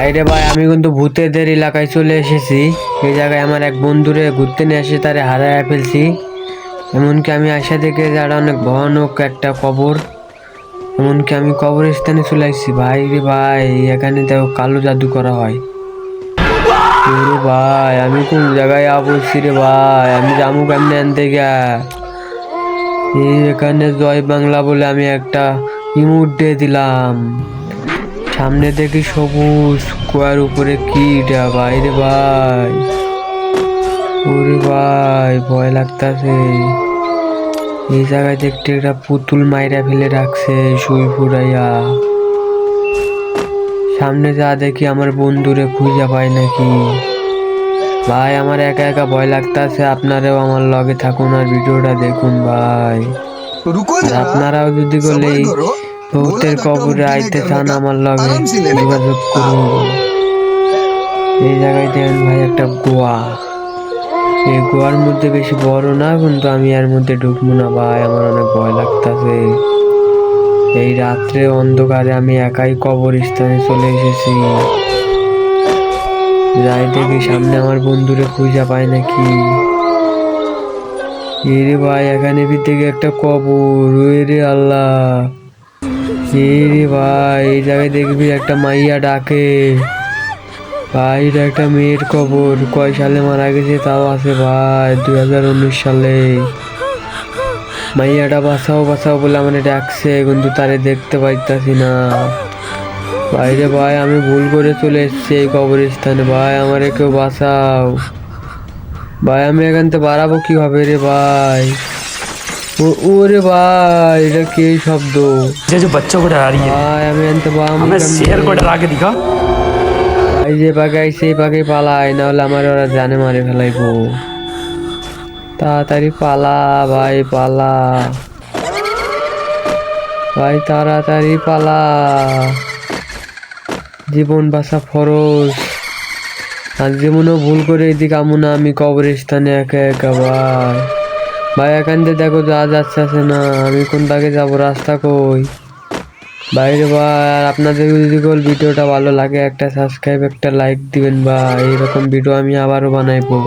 বাইরে ভাই, আমি কিন্তু ভূতেদের এলাকায় চলে এসেছি। এই জায়গায় আমার এক বন্ধুরে ঘুরতে নিয়ে এসে তারে হারায় ফেলছি। এমনকি আমি আসা দেখে যারা অনেক ভয়ানক একটা কবর। এমনকি আমি কবরস্থানে চলে আসছি। ভাই রে ভাই, এখানে দেখো কালো জাদু করা হয়। ওরে ভাই, আমি কোন জায়গায় আবসছি রে ভাই? আমি জামু কেমনে আনতে এখানে জয় বাংলা বলে আমি একটা ইমুট দিয়ে দিলাম। সামনে দেখি সবুজ কুয়ার উপরে কি বাইরে ভাই ওরে ভাই ভয় লাগতাছে। এই জায়গায় দেখতে একটা পুতুল মাইরা ফেলে রাখছে শুই ফুরাইয়া সামনে যা দেখি আমার বন্ধুরে খুঁজা পায় নাকি। ভাই আমার একা একা ভয় লাগতাছে আপনারাও আমার লগে থাকুন আর ভিডিওটা দেখুন ভাই। আপনারাও যদি বলে ভূতের কবরে আইতে চান আমার লগে। যোগাযোগ করুন। এই জায়গায় দেখেন ভাই একটা গোয়া এই গোয়ার মধ্যে বেশি বড় না কিন্তু আমি এর মধ্যে ঢুকবো না ভাই আমার অনেক ভয় লাগতেছে। এই রাত্রে অন্ধকারে আমি একাই কবর স্থানে চলে এসেছি। যাই দেখি সামনে আমার বন্ধুরে খুঁজা পায় নাকি। এরে ভাই এখানে ভিতরে একটা কবর। রে আল্লাহ। এরে ভাই, এই জায়গায় দেখবি একটা মাইয়া ডাকে। ভাই, এটা একটা মেয়ের কবর। কয় সালে মারা গেছে তাও আছে ভাই, দুই হাজার উনিশ সালে। মাইয়াটা বাঁচাও বাঁচাও বলে আমার ডাকছে, কিন্তু তারে দেখতে পাইতাছি না। বাইরে ভাই, আমি ভুল করে চলে এসেছি এই কবরস্থানে। ভাই, আমারে কেউ বাঁচাও। ভাই, আমি এখান থেকে বাড়াবো কীভাবে রে ভাই? ওরে ভাই এটা কে শব্দ ये जो बच्चों को डरा रही है ভাই আমি আনতে বাম हमें शेर को डरा के दिखा এই যে পাকাই সেই পাকে পালাই না হলে আমার ওরা জানে মারে ফেলাইবো তাড়াতাড়ি পালা ভাই পালা ভাই তাড়াতাড়ি পালা জীবন বাঁচা ফরজ আর যেমনও ভুল করে এদিকে আমু না আমি কবরস্থানে একা একা ভাই ভাই, এখান থেকে দেখো যা যাচ্ছে আছে না। আমি কোন ভাগে যাব? রাস্তা কই? বাইরে ভাই আপনাদের যদি কোন ভিডিওটা ভালো লাগে, একটা সাবস্ক্রাইব একটা লাইক দিবেন ভাই। এরকম ভিডিও আমি আবারও বানাইবো।